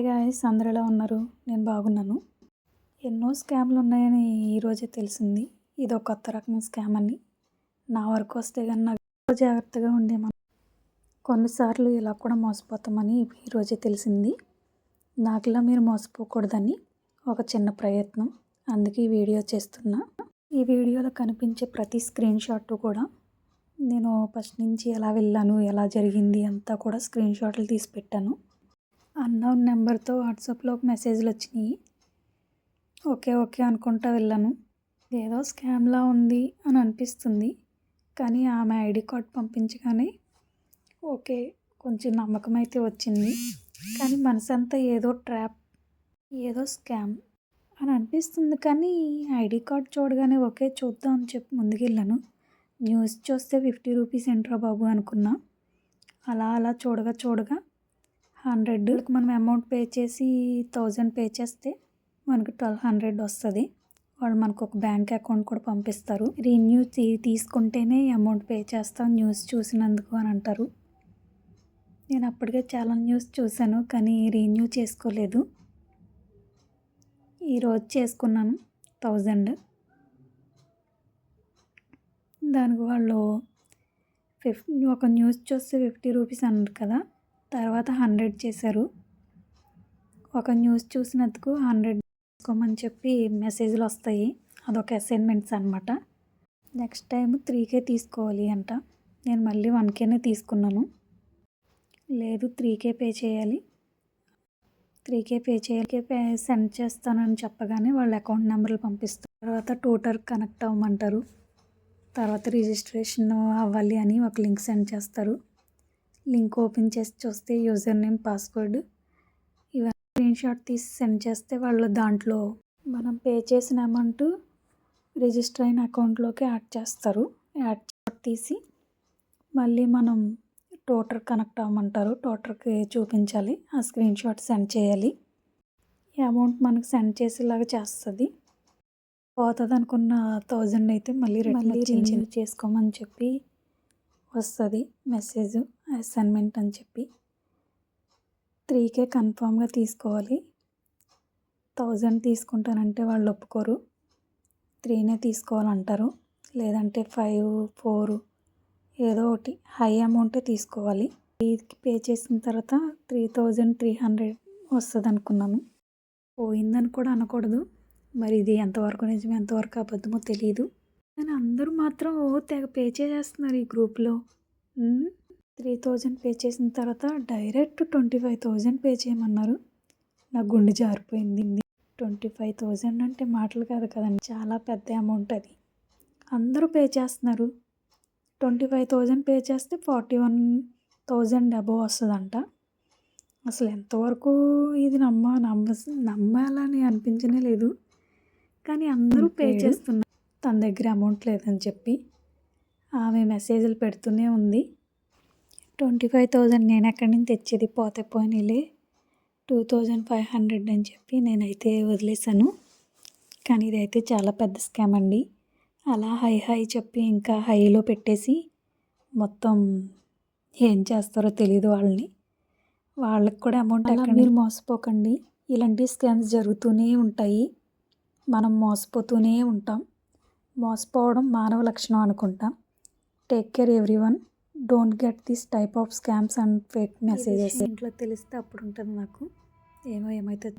Hi guys అందరు ఎలా ఉన్నారు? నేను బాగున్నాను. ఎన్నో స్కామ్లు ఉన్నాయని ఈరోజే తెలిసింది. ఇది ఒక కొత్త రకం స్కామ్ అని. నా వరకు వస్తే కానీ నాకు జాగ్రత్తగా ఉండేమని కొన్నిసార్లు ఇలా కూడా మోసపోతామని ఈరోజే తెలిసింది. నాకులా మీరు మోసపోకూడదని ఒక చిన్న ప్రయత్నం. అందుకే ఈ వీడియో చేస్తున్నా. ఈ వీడియోలో కనిపించే ప్రతి స్క్రీన్ షాట్ కూడా నేను ఫస్ట్ నుంచి ఎలా వెళ్ళాను ఎలా జరిగింది అంతా కూడా స్క్రీన్ షాట్లు తీసి పెట్టాను. అన్నోన్ నెంబర్తో వాట్సాప్లో మెసేజ్లు వచ్చినాయి ఓకే ఓకే అనుకుంటా వెళ్ళాను. ఏదో స్కామ్లా ఉంది అని అనిపిస్తుంది కానీ ఆమె ఐడి కార్డ్ పంపించగానే ఓకే కొంచెం నమ్మకం అయితే వచ్చింది. కానీ మనసంతా ఏదో ట్రాప్ ఏదో స్కామ్ అని అనిపిస్తుంది కానీ ఐడి కార్డ్ చూడగానే ఓకే చూద్దాం అని చెప్పి ముందుకెళ్ళాను. న్యూస్ చూస్తే ఫిఫ్టీ రూపీస్ ఎంట్రా బాబు అనుకున్నా. అలా అలా చూడగా చూడగా హండ్రెడ్. మనం అమౌంట్ పే చేసి థౌజండ్ పే చేస్తే మనకు ట్వెల్వ్ హండ్రెడ్ వస్తుంది. వాళ్ళు మనకు ఒక బ్యాంక్ అకౌంట్ కూడా పంపిస్తారు. రిన్యూ తీసుకుంటేనే అమౌంట్ పే చేస్తాం న్యూస్ చూసినందుకు అని అంటారు. నేను అప్పటికే చాలా న్యూస్ చూశాను కానీ రిన్యూ చేసుకోలేదు. ఈరోజు చేసుకున్నాను థౌజండ్. దానికి వాళ్ళు ఫిఫ్ ఒక న్యూస్ చూస్తే ఫిఫ్టీ రూపీస్ అన్నారు కదా. తర్వాత హండ్రెడ్ చేశారు. ఒక న్యూస్ చూసినందుకు హండ్రెడ్ తీసుకోమని చెప్పి మెసేజ్లు వస్తాయి. అదొక అసైన్మెంట్స్ అనమాట నెక్స్ట్ టైం త్రీకే తీసుకోవాలి అంట. నేను మళ్ళీ వన్కేనే తీసుకున్నాను. లేదు త్రీకే పే చేయాలి. త్రీకే పే చేయాలి. పే సెండ్ చేస్తానని చెప్పగానే వాళ్ళ అకౌంట్ నెంబర్లు పంపిస్తారు తర్వాత టూటర్ కనెక్ట్ అవ్వమంటారు. తర్వాత రిజిస్ట్రేషన్ అవ్వాలి అని ఒక లింక్ సెండ్ చేస్తారు. లింక్ ఓపెన్ చేసి చూస్తే యూజర్ నేమ్ పాస్వర్డ్ ఇవన్నీ స్క్రీన్ షాట్ తీసి సెండ్ చేస్తే వాళ్ళు దాంట్లో మనం పే చేసిన అమౌంట్ రిజిస్టర్ అయిన అకౌంట్లోకి యాడ్ చేస్తారు. యాడ్ తీసి మళ్ళీ మనం టోటర్ కనెక్ట్ అవ్వమంటారు. టోటర్కి చూపించాలి. ఆ స్క్రీన్ షాట్ సెండ్ చేయాలి. ఈ అమౌంట్ మనకు సెండ్ చేసేలాగా చేస్తుంది. పోతుంది అనుకున్న థౌజండ్ అయితే మళ్ళీ మళ్ళీ రీఛార్జ్ చేసుకోమని చెప్పి వస్తుంది మెసేజ్ అసైన్మెంట్ అని చెప్పి త్రీకే కన్ఫామ్గా తీసుకోవాలి. థౌజండ్ తీసుకుంటానంటే వాళ్ళు ఒప్పుకోరు. త్రీనే తీసుకోవాలంటారు. లేదంటే ఫైవ్ ఫోర్ ఏదో ఒకటి హై అమౌంటే తీసుకోవాలి. త్రీకి పే చేసిన తర్వాత త్రీ థౌజండ్ త్రీ హండ్రెడ్ వస్తుంది అనుకున్నాను పోయిందని కూడా అనకూడదు. మరి ఇది ఎంతవరకు నిజమే ఎంతవరకు అబద్ధమో తెలియదు కానీ అందరూ మాత్రం ఓ తెగ పే చేసేస్తున్నారు ఈ గ్రూప్లో. త్రీ థౌజండ్ పే చేసిన తర్వాత direct twenty five thousand pay చేయమన్నారు. నా గుండె జారిపోయింది. ట్వంటీ ఫైవ్ థౌజండ్ అంటే మాటలు కాదు కదండి చాలా పెద్ద అమౌంట్ అది. అందరూ పే చేస్తున్నారు. ట్వంటీ ఫైవ్ థౌజండ్ పే చేస్తే ఫార్టీ వన్ థౌజండ్ అబోవ్ వస్తుందంట. అసలు ఎంతవరకు ఇది నమ్మ నమ్మ నమ్మాలని అనిపించనే లేదు. కానీ అందరూ పే చేస్తున్నారు. తన దగ్గర అమౌంట్ లేదని చెప్పి ఆమె మెసేజ్లు పెడుతూనే ఉంది. ట్వంటీ ఫైవ్ థౌజండ్ నేను ఎక్కడి నుంచి తెచ్చేది? పోతే పోయినలే టూ థౌజండ్ ఫైవ్ హండ్రెడ్ అని చెప్పి నేనైతే వదిలేసాను కానీ ఇదైతే చాలా పెద్ద స్కామ్ అండి. అలా హై హై చెప్పి ఇంకా హైలో పెట్టేసి మొత్తం ఏం చేస్తారో తెలియదు వాళ్ళని. వాళ్ళకి కూడా అమౌంట్ ఎక్కడ మీరు మోసపోకండి. ఇలాంటి స్కామ్స్ జరుగుతూనే ఉంటాయి. మనం మోసపోతూనే ఉంటాం. మోసపోవడం మానవ లక్షణం అనుకుంటాం. Take care everyone don't get this type of scams and fake messages. ఇంట్లో తెలిస్తే అప్పుడు ఉంటుంది నాకు. ఏమో ఏమైతే